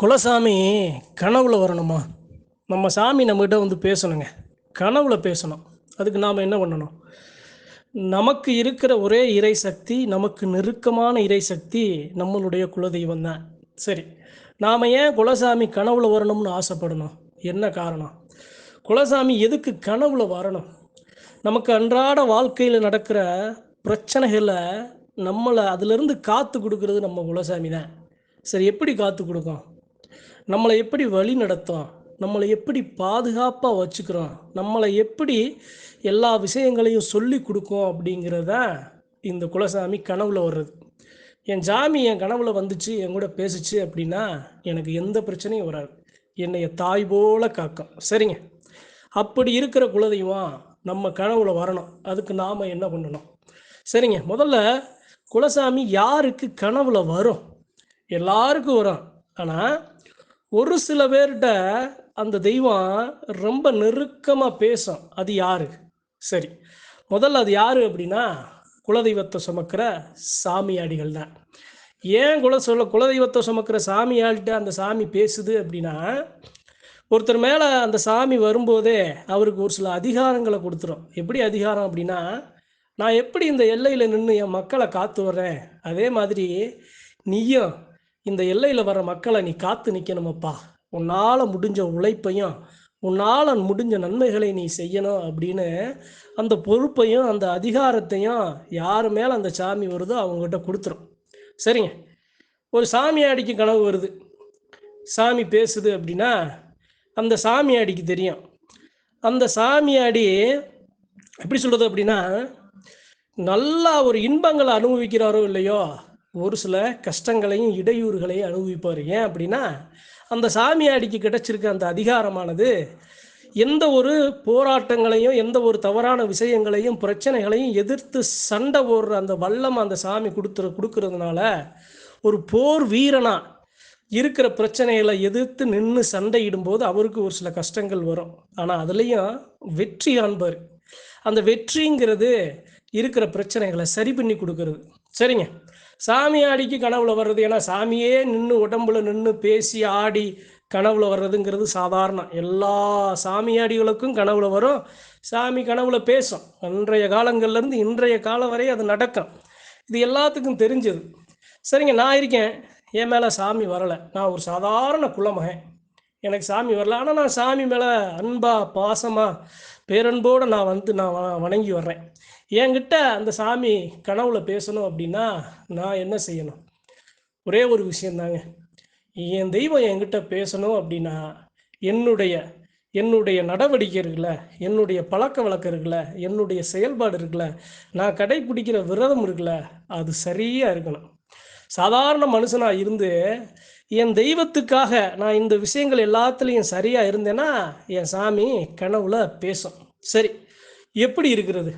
குலசாமி கனவுல வரணுமா? நம்ம சாமி நம்மகிட்ட வந்து பேசணுங்க. கனவுல பேசணும். அதுக்கு நாம் என்ன பண்ணணும்? நமக்கு இருக்கிற ஒரே இறை சக்தி நமக்கு நெருக்கமான இறை சக்தி நம்மளுடைய குலதெய்வம் தான். சரி நாம் ஏன் குலசாமி கனவுல வரணும்னு ஆசைப்படணும்? என்ன காரணம்? குலசாமி எதுக்கு கனவுல வரணும்? நமக்கு அன்றாட வாழ்க்கையில் நடக்கிற பிரச்சனைகளை நம்மளை அதிலிருந்து காத்து கொடுக்கறது நம்ம குலசாமி தான். சரி எப்படி காத்து கொடுக்கும்? நம்மளை எப்படி வழி நடத்தும்? நம்மளை எப்படி பாதுகாப்பாக வச்சுக்கிறோம்? நம்மளை எப்படி எல்லா விஷயங்களையும் சொல்லி கொடுக்கும் அப்படிங்கிறத இந்த குலசாமி கனவுல வர்றது. என் ஜாமி என் கனவுல வந்துச்சு என் கூட பேசுச்சு அப்படின்னா எனக்கு எந்த பிரச்சனையும் வராது. என்னைய தாய் போல காக்கும். சரிங்க. அப்படி இருக்கிற குலதெய்வம் நம்ம கனவுல வரணும். அதுக்கு நாம் என்ன பண்ணணும்? சரிங்க. முதல்ல குலசாமி யாருக்கு கனவுல வரும்? எல்லாருக்கும் வரும். ஆனால் ஒரு சில பேர்கிட்ட அந்த தெய்வம் ரொம்ப நெருக்கமாக பேசும். அது யாரு? சரி. முதல்ல அது யாரு அப்படின்னா குலதெய்வத்தை சுமக்கிற சாமியாடிகள் தான். ஏன் குல சொல்ல குலதெய்வத்தை சுமக்கிற சாமியாள்கிட்ட அந்த சாமி பேசுது அப்படின்னா ஒருத்தர் மேலே அந்த சாமி வரும்போதே அவருக்கு ஒரு சில அதிகாரங்களை கொடுத்துரும். எப்படி அதிகாரம் அப்படின்னா நான் எப்படி இந்த எல்லையில் நின்று என் மக்களை காத்து வர்றேன்? அதே மாதிரி நீயும் இந்த எல்லையில் வர மக்களை நீ காத்து நிற்கணுமப்பா உன்னால் முடிஞ்ச உழைப்பையும் உன்னால் முடிஞ்ச நன்மைகளை நீ செய்யணும் அப்படின்னு அந்த பொறுப்பையும் அந்த அதிகாரத்தையும் யார் மேலே அந்த சாமி வருதோ அவங்ககிட்ட கொடுத்துரும். சரிங்க. ஒரு சாமியாடிக்கு கனவு வருது. சாமி பேசுது அப்படின்னா அந்த சாமியாடிக்கு தெரியும். அந்த சாமியாடி எப்படி சொல்கிறது அப்படின்னா நல்லா ஒரு இன்பங்களை அனுபவிக்கிறாரோ இல்லையோ ஒரு சில கஷ்டங்களையும் இடையூறுகளையும் அனுபவிப்பார். ஏன் அப்படின்னா அந்த சாமியாடிக்கு கிடைச்சிருக்க அந்த அதிகாரமானது எந்த ஒரு போராட்டங்களையும் எந்த ஒரு தவறான விஷயங்களையும் பிரச்சனைகளையும் எதிர்த்து சண்டை போடுற அந்த வல்லம் அந்த சாமி கொடுத்துற கொடுக்கறதுனால ஒரு போர் வீரனா இருக்கிற பிரச்சனைகளை எதிர்த்து நின்று சண்டையிடும்போது அவருக்கு ஒரு சில கஷ்டங்கள் வரும். ஆனால் அதுலேயும் வெற்றி காண்பார். அந்த வெற்றிங்கிறது இருக்கிற பிரச்சனைகளை சரி பண்ணி கொடுக்கறது. சரிங்க. சாமியாடிக்கு கனவுல வர்றது ஏன்னா சாமியே நின்று உடம்புல நின்று பேசி ஆடி கனவுல வர்றதுங்கிறது சாதாரணம் எல்லா சாமியாடிகளுக்கும் கனவுல வரும். சாமி கனவுல பேசும். அன்றைய காலங்கள்லேருந்து இன்றைய காலம் வரை அது நடக்கும். இது எல்லாத்துக்கும் தெரிஞ்சது. சரிங்க நான் இருக்கேன். என் மேலே சாமி வரலை. நான் ஒரு சாதாரண குலமகன். எனக்கு சாமி வரல. ஆனால் நான் சாமி மேலே அன்பாக பாசமாக பேரன்போடு நான் வந்து நான் வணங்கி வர்றேன். என்கிட்ட அந்த சாமி கனவுல பேசணும் அப்படின்னா நான் என்ன செய்யணும்? ஒரே ஒரு விஷயந்தாங்க. என் தெய்வம் என்கிட்ட பேசணும் அப்படின்னா என்னுடைய என்னுடைய நடவடிக்கை இருக்குல்ல என்னுடைய பழக்க வழக்கம் இருக்குல்ல என்னுடைய செயல்பாடு இருக்குல்ல நான் கடைப்பிடிக்கிற விரதம் இருக்குல்ல அது சரியாக இருக்கணும். சாதாரண மனுஷனாக இருந்து என் தெய்வத்துக்காக நான் இந்த விஷயங்கள் எல்லாத்துலேயும் சரியாக இருந்தேன்னா என் சாமி கனவுல பேசும். சரி எப்படி இருக்கிறது?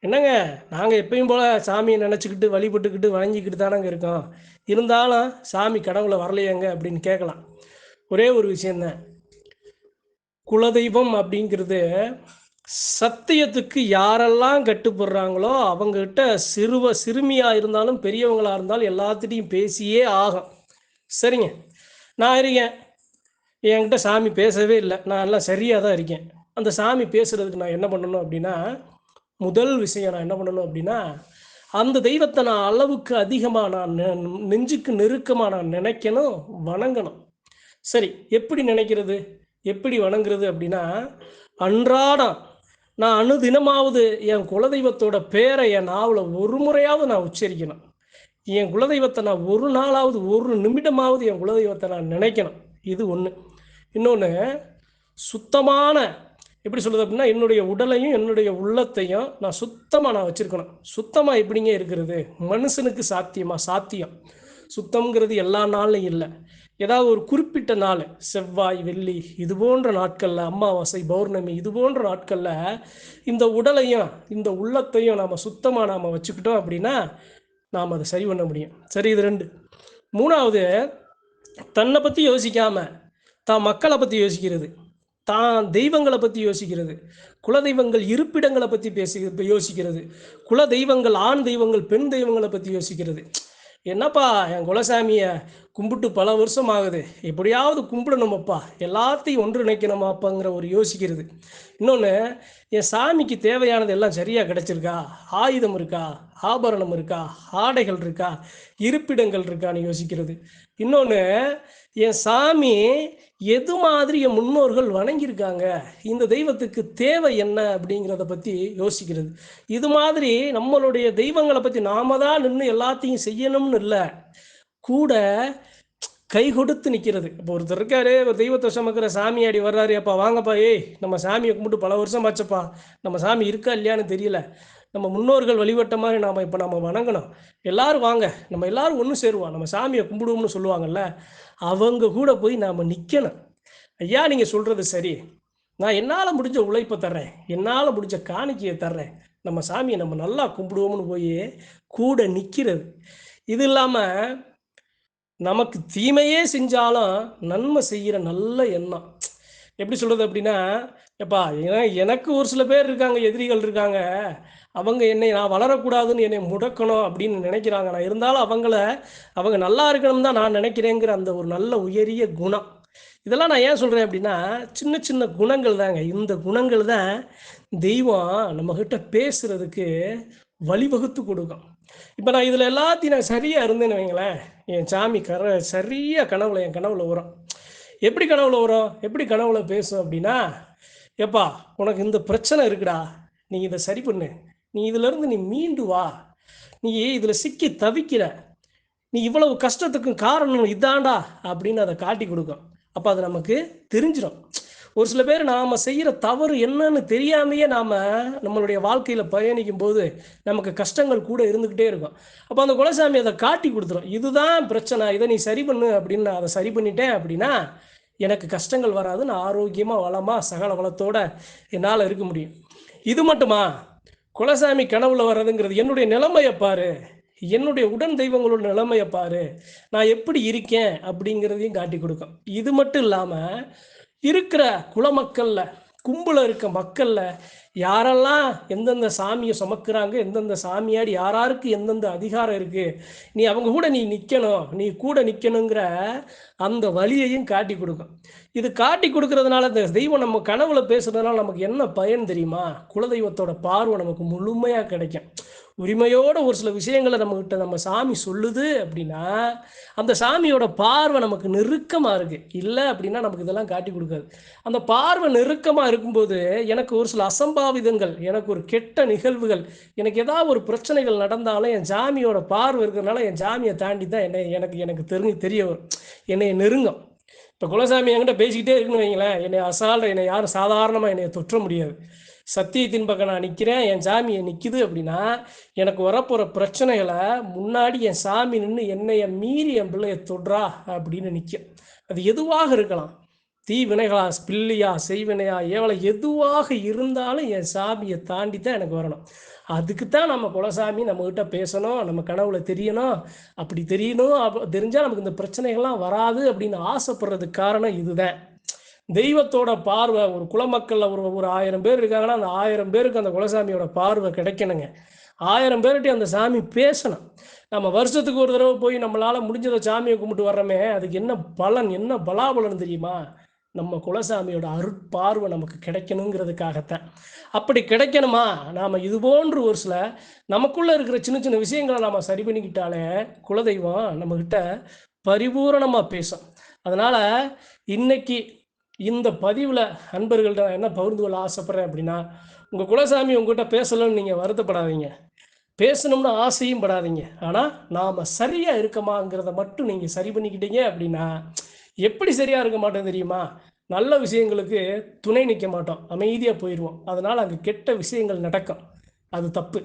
என்னங்க நாங்கள் எப்பயும் போல் சாமியை நினச்சிக்கிட்டு வழிபட்டுக்கிட்டு வணங்கிக்கிட்டு தானங்க இருக்கோம். இருந்தாலும் சாமி கடவுளை வரலையேங்க அப்படின்னு கேட்கலாம். ஒரே ஒரு விஷயந்தான் குலதெய்வம் அப்படிங்கிறது சத்தியத்துக்கு யாரெல்லாம் கட்டுப்படுறாங்களோ அவங்ககிட்ட சிறுவ சிறுமியாக இருந்தாலும் பெரியவங்களாக இருந்தாலும் எல்லாத்திட்டையும் பேசியே ஆகும். சரிங்க. நான் இருக்கேன். என்கிட்ட சாமி பேசவே இல்லை. நான் எல்லாம் சரியாக தான் இருக்கேன். அந்த சாமி பேசுகிறதுக்கு நான் என்ன பண்ணணும் அப்படின்னா முதல் விஷயம் நான் என்ன பண்ணணும் அப்படின்னா அந்த தெய்வத்தை நான் அளவுக்கு அதிகமாக நான் நெ- நெஞ்சுக்கு நெருக்கமாக நான் நினைக்கணும் வணங்கணும். சரி எப்படி நினைக்கிறது? எப்படி வணங்குறது அப்படின்னா அன்றாடம் நான் அனுதினமாவது என் குலதெய்வத்தோட பேரை என் நாவில் ஒரு முறையாவது நான் உச்சரிக்கணும். என் குலதெய்வத்தை நான் ஒரு நாளாவது ஒரு நிமிடமாவது என் குலதெய்வத்தை நான் நினைக்கணும். இது ஒன்று இன்னொன்று சுத்தமான எப்படி சொல்கிறது அப்படின்னா என்னுடைய உடலையும் என்னுடைய உள்ளத்தையும் நான் சுத்தமாக நான் வச்சுருக்கணும். சுத்தமாக எப்படிங்க இருக்கிறது? மனுஷனுக்கு சாத்தியமாக சாத்தியம். சுத்தம்ங்கிறது எல்லா நாளும் இல்லை. ஏதாவது ஒரு குறிப்பிட்ட நாள் செவ்வாய் வெள்ளி இது போன்ற நாட்களில் அமாவாசை பௌர்ணமி இது போன்ற நாட்களில் இந்த உடலையும் இந்த உள்ளத்தையும் நாம் சுத்தமாக நாம் வச்சுக்கிட்டோம் அப்படின்னா நாம் அதை சரி பண்ண முடியும். சரி இது ரெண்டு. மூணாவது தன்னை பற்றி யோசிக்காமல் தான் மக்களை பற்றி யோசிக்கிறது. தான் தெய்வங்களை பற்றி யோசிக்கிறது. குல தெய்வங்கள் இருப்பிடங்களை பற்றி பேசி யோசிக்கிறது. குல தெய்வங்கள் ஆண் தெய்வங்கள் பெண் தெய்வங்களை பற்றி யோசிக்கிறது. என்னப்பா என் குலசாமியை கும்பிட்டு பல வருஷம் ஆகுது. எப்படியாவது கும்பிடணுமப்பா. எல்லாத்தையும் ஒன்றிணைக்கணுமாப்பாங்கிற ஒரு யோசிக்கிறது. இன்னொன்று என் சாமிக்கு தேவையானது எல்லாம் சரியாக கிடைச்சிருக்கா? ஆயுதம் இருக்கா? ஆபரணம் இருக்கா? ஆடைகள் இருக்கா? இருப்பிடங்கள் இருக்கான்னு யோசிக்கிறது. இன்னொன்று என் சாமி எது மாதிரி என் முன்னோர்கள் வணங்கியிருக்காங்க? இந்த தெய்வத்துக்கு தேவை என்ன அப்படிங்கிறத பற்றி யோசிக்கிறது. இது மாதிரி நம்மளுடைய தெய்வங்களை பற்றி நாம தான் நின்று எல்லாத்தையும் செய்யணும்னு இல்லை. கூட கை கொடுத்து நிற்கிறது இப்போ ஒருத்தர் இருக்காரு ஒரு தெய்வத்தை சுமக்கிற சாமியாடி வர்றாரு அப்பா வாங்கப்பா ஏய் நம்ம சாமியை கும்பிட்டு பல வருஷம் ஆச்சப்பா நம்ம சாமி இருக்கா இல்லையான்னு தெரியல. நம்ம முன்னோர்கள் வழிபட்ட மாதிரி நாம் இப்போ நம்ம வணங்கணும். எல்லாரும் வாங்க நம்ம எல்லாரும் ஒன்று சேருவோம். நம்ம சாமியை கும்பிடுவோம்னு சொல்லுவாங்கல்ல அவங்க கூட போய் நாம் நிற்கணும் ஐயா நீங்கள் சொல்கிறது சரி. நான் என்னால் முடிஞ்ச உழைப்பை தர்றேன். என்னால் முடிஞ்ச காணிக்கையை தர்றேன். நம்ம சாமியை நம்ம நல்லா கும்பிடுவோம்னு போய் கூட நிற்கிறது இது இல்லாமல் நமக்கு தீமையே செஞ்சாலும் நன்மை செய்கிற நல்ல எண்ணம். எப்படி சொல்கிறது அப்படின்னா எப்பா ஏன்னா எனக்கு ஒரு சில பேர் இருக்காங்க எதிரிகள் இருக்காங்க. அவங்க என்னை நான் வளரக்கூடாதுன்னு என்னை முடக்கணும் அப்படின்னு நினைக்கிறாங்க. நான் இருந்தாலும் அவங்கள அவங்க நல்லா இருக்கணும் தான் நான் நினைக்கிறேங்கிற அந்த ஒரு நல்ல உயரிய குணம். இதெல்லாம் நான் ஏன் சொல்கிறேன் அப்படின்னா சின்ன சின்ன குணங்கள் தாங்க. இந்த குணங்கள் தான் தெய்வம் நம்மக்கிட்ட பேசுகிறதுக்கு வழிவகுத்து கொடுக்கும். இப்போ நான் இதில் எல்லாத்தையும் நான் சரியாக இருந்தேன்னு வைங்களேன். என் சாமி கர சரியாக கனவுல என் கனவுல வரும் எப்படி கனவுல வரும் எப்படி கனவுல பேசும் அப்படின்னா எப்பா உனக்கு இந்த பிரச்சனை இருக்குடா. நீ இதை சரி பண்ணு. நீ இதிலிருந்து நீ மீண்டு வா. நீ இதில் சிக்கி தவிக்கிற. நீ இவ்வளவு கஷ்டத்துக்கும் காரணம் இதாண்டா அப்படின்னு அதை காட்டி கொடுக்கும். அப்போ அது நமக்கு தெரிஞ்சிடும் ஒரு சில பேர் நாம் செய்கிற தவறு என்னன்னு தெரியாமையே நாம் நம்மளுடைய வாழ்க்கையில் பயணிக்கும் போது நமக்கு கஷ்டங்கள் கூட இருந்துக்கிட்டே இருக்கும். அப்போ அந்த குலசாமி அதை காட்டி கொடுத்துரும். இதுதான் பிரச்சனை. இதை நீ சரி பண்ணு அப்படின்னு நான் அதை சரி பண்ணிட்டேன் அப்படின்னா எனக்கு கஷ்டங்கள் வராது. நான் ஆரோக்கியமாக வளமாக சகல வளத்தோட என்னால் இருக்க முடியும். இது மட்டுமா? குலசாமி கனவுல வர்றதுங்கிறது என்னுடைய நிலைமையை பாரு. என்னுடைய உடன் தெய்வங்களோட நிலைமையை பாரு. நான் எப்படி இருக்கேன் அப்படிங்கிறதையும் காட்டி கொடுக்கும். இது மட்டும் இல்லாமல் இருக்கிற குலமக்கள்ல கும்பல இருக்க மக்கள்ல யாரெல்லாம் எந்தெந்த சாமியை சுமக்கிறாங்க எந்தெந்த சாமியாடி யாராருக்கு எந்தெந்த அதிகாரம் இருக்கு நீ அவங்க கூட நீ நிற்கணும் நீ கூட நிற்கணுங்கிற அந்த வழியையும் காட்டி கொடுக்கும். இது காட்டி கொடுக்கறதுனால இந்த தெய்வம் நம்ம கனவுல பேசுறதுனால நமக்கு என்ன பயன் தெரியுமா? குலதெய்வத்தோட பார்வை நமக்கு முழுமையாக கிடைக்கும். உரிமையோட ஒரு சில விஷயங்களை நம்மகிட்ட நம்ம சாமி சொல்லுது அப்படின்னா அந்த சாமியோட பார்வை நமக்கு நெருக்கமாக இருக்கு. இல்லை அப்படின்னா நமக்கு இதெல்லாம் காட்டி கொடுக்காது. அந்த பார்வை நெருக்கமாக இருக்கும்போது எனக்கு ஒரு சில அசம்பாவிதங்கள் எனக்கு ஒரு கெட்ட நிகழ்வுகள் எனக்கு ஏதாவது ஒரு பிரச்சனைகள் நடந்தாலும் என் ஜாமியோட பார்வை இருக்கிறதுனால என் ஜாமியை தாண்டி தான் என்னை எனக்கு எனக்கு தெரிஞ்சு தெரிய வரும். என்னை நெருங்கும். இப்போ குலசாமி என்கிட்ட பேசிக்கிட்டே இருக்குன்னு வைங்களேன் என்னை அசால்ற என்னை யாரும் சாதாரணமாக என்னை தொற்ற முடியாது. சத்தியத்தின் பக்கம் நான் நிற்கிறேன் என் சாமி நிற்கிது அப்படின்னா எனக்கு வரப்போகிற பிரச்சனைகளை முன்னாடி என் சாமி நின்று என்னைய மீறி என் பிள்ளைய தொடுறா அப்படின்னு நிற்கும் அது எதுவாக இருக்கலாம். தீ வினைகளா பில்லியா செய்வினையா ஏவலை எதுவாக இருந்தாலும் என் சாமியை தாண்டி தான் எனக்கு வரணும். அதுக்கு தான் நம்ம குலசாமி நம்மக்கிட்ட பேசணும் நம்ம கனவுல தெரியணும். அப்படி தெரியணும் அப்போ தெரிஞ்சால் நமக்கு இந்த பிரச்சனைகள்லாம் வராது அப்படின்னு ஆசைப்படுறதுக்கு காரணம் இதுதான். தெய்வத்தோட பார்வை ஒரு குலமக்கள்ல ஒரு ஒரு ஆயிரம் பேர் இருக்காங்கன்னா அந்த ஆயிரம் பேருக்கு அந்த குலசாமியோட பார்வை கிடைக்கணுங்க. ஆயிரம் பேர்கிட்ட அந்த சாமி பேசணும். நம்ம வருஷத்துக்கு ஒரு தடவை போய் நம்மளால முடிஞ்சதை சாமியை கும்பிட்டு வர்றோமே அதுக்கு என்ன பலன் என்ன பலாபலன் தெரியுமா? நம்ம குலசாமியோட அருட்பார்வை நமக்கு கிடைக்கணுங்கிறதுக்காகத்தான். அப்படி கிடைக்கணுமா? நாம் இது போன்று ஒரு சில நமக்குள்ளே இருக்கிற சின்ன சின்ன விஷயங்களை நாம் சரி பண்ணிக்கிட்டாலே குலதெய்வம் நம்மக்கிட்ட பரிபூரணமாக பேசும். அதனால் இன்னைக்கு இந்த பதிவில் அன்பர்கள்ட்ட என்ன பகிர்ந்து கொள்ள ஆசைப்பட்றேன் அப்படின்னா உங்கள் குலசாமி உங்ககிட்ட பேசலன்னு நீங்கள் வருத்தப்படாதீங்க. பேசணும்னு ஆசையும் படாதீங்க. ஆனால் நாம் சரியாக இருக்கமாங்கிறத மட்டும் நீங்கள் சரி பண்ணிக்கிட்டீங்க அப்படின்னா எப்படி சரியாக இருக்க மாட்டோம் தெரியுமா? நல்ல விஷயங்களுக்கு துணை நிற்க மாட்டோம். அமைதியாக போயிடுவோம் அதனால் அங்கே கெட்ட விஷயங்கள் நடக்கும். அது தப்பு.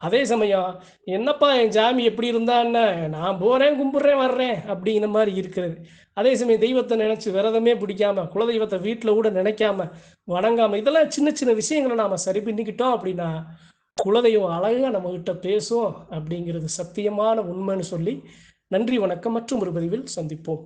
அதே சமயம் என்னப்பா என் ஜாமி எப்படி இருந்தா என்ன? நான் போகிறேன் கும்பிட்றேன் வர்றேன் அப்படிங்கிற மாதிரி இருக்கிறது. அதே சமயம் தெய்வத்தை நினச்சி விரதமே பிடிக்காம குலதெய்வத்தை வீட்டில் கூட நினைக்காம வணங்காமல் இதெல்லாம் சின்ன சின்ன விஷயங்களை நாம் சரி பண்ணிக்கிட்டோம் அப்படின்னா குலதெய்வம் அழகாக நம்மகிட்ட பேசும் அப்படிங்கிறது சத்தியமான உண்மைன்னு சொல்லி நன்றி வணக்கம் மற்றும் ஒரு பதிவில் சந்திப்போம்.